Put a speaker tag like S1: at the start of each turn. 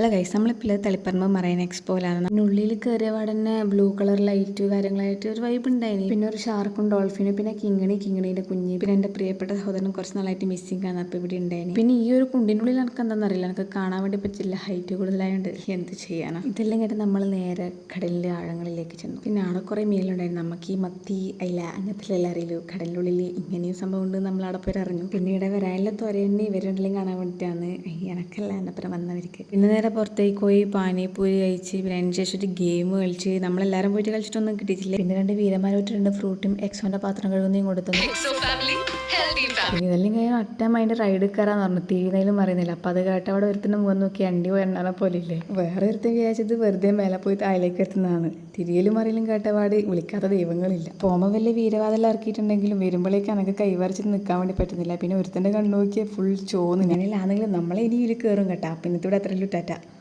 S1: Hello guys നമ്മളിപ്പോൾ Taliparamba marine എക്സ്പോയിലാണ് ഉള്ളിൽ കയറിയ പാടന്നെ ബ്ലൂ കളർ ലൈറ്റ് കാര്യങ്ങളായിട്ട് ഒരു വൈബ് ഉണ്ടായിരുന്നു പിന്നെ ഒരു ഷാർക്കും ഡോൾഫിനും പിന്നെ കിങ്ങിണി കിങ്ങിണീന്റെ കുഞ്ഞ് പിന്നെ എന്റെ പ്രിയപ്പെട്ട സഹോദരൻ കുറച്ച് നാളായിട്ട് മിസ്സിങ് ആണ്. അപ്പോൾ ഇവിടെ ഉണ്ടായിരുന്നു പിന്നെ ഈ ഒരു കുണ്ടിന്റെ ഉള്ളിൽ എനിക്ക് എന്താണെന്ന് അറിയില്ല. എനിക്ക് കാണാൻ വേണ്ടി പറ്റില്ല. ഹൈറ്റ് കൂടുതലായതുകൊണ്ട് എന്ത് ചെയ്യാനാണ് ഇതെല്ലാം കേട്ട് നമ്മൾ നേരെ കടലിന്റെ ആഴങ്ങളിലേക്ക് ചെന്നു. പിന്നെ അവിടെ കുറേ മീനുണ്ടായിരുന്നു നമുക്ക് ഈ മത്തി അയില അങ്ങനത്തെ അറിയില്ലോ? കടലിന്റെ ഉള്ളിൽ ഇങ്ങനെയും സംഭവം ഉണ്ട് നമ്മൾ അവിടെ പോയി അറിഞ്ഞു. പിന്നീട് ഇവിടെ വരാനുള്ള തൊരന്നെ ഇവരുണ്ടെങ്കിലും കാണാൻ വേണ്ടിയിട്ടാണ്. എനക്കല്ല എന്നപ്പുറം വന്നവർക്ക്. പിന്നെ നേരെ പുറത്തേക്ക് പോയി പാനിപൂരി കഴിച്ച് പിന്നെ അതിന് ശേഷം ഒരു ഗെയിം കളിച്ച്. നമ്മളെല്ലാരും പോയിട്ട് കളിച്ചിട്ടൊന്നും കിട്ടിയിട്ടില്ല. പിന്നെ രണ്ട് വീരന്മാരോട്ട് രണ്ട് ഫ്രൂട്ടും എക്സോന്റെ പാത്രം കഴുകുന്നതും കൊടുത്തു. ഇതെല്ലാം കഴിഞ്ഞാൽ ഒറ്റ മൈൻഡ് റൈഡ് കയറാന്ന് പറഞ്ഞു. തിരിയുന്നതിലും പറയുന്നില്ല അപ്പം അത് കേട്ട അവിടെ ഒരുത്തിന് മുഖം നോക്കി അണ്ടി പോയെണ്ണാനെ പോലെ ഇല്ലേ വേറെ ഒരുത്തൻ വിചാരിച്ചത് വെറുതെ മേലെ പോയി താഴേക്ക് എത്തുന്നതാണ്. തിരിയലും അറിയലും കേട്ടപാട് വിളിക്കാത്ത ദൈവങ്ങളില്ല. പോകുമ്പോൾ വലിയ വീരവാദം ഇറക്കിയിട്ടുണ്ടെങ്കിലും വരുമ്പോഴേക്ക് എനിക്ക് കൈവരച്ചിട്ട് നിൽക്കാൻ വേണ്ടി പറ്റുന്നില്ല. പിന്നെ ഒരുത്തന്റെ കണ്ണു നോക്കിയ ഫുൾ ചോന്ന് ഞാനില്ലാന്നെങ്കിലും നമ്മളെ ഇനി ഇതിൽ കയറും കേട്ടാ. പിന്നെ ഇവിടെ അത്രയും ടാറ്റ.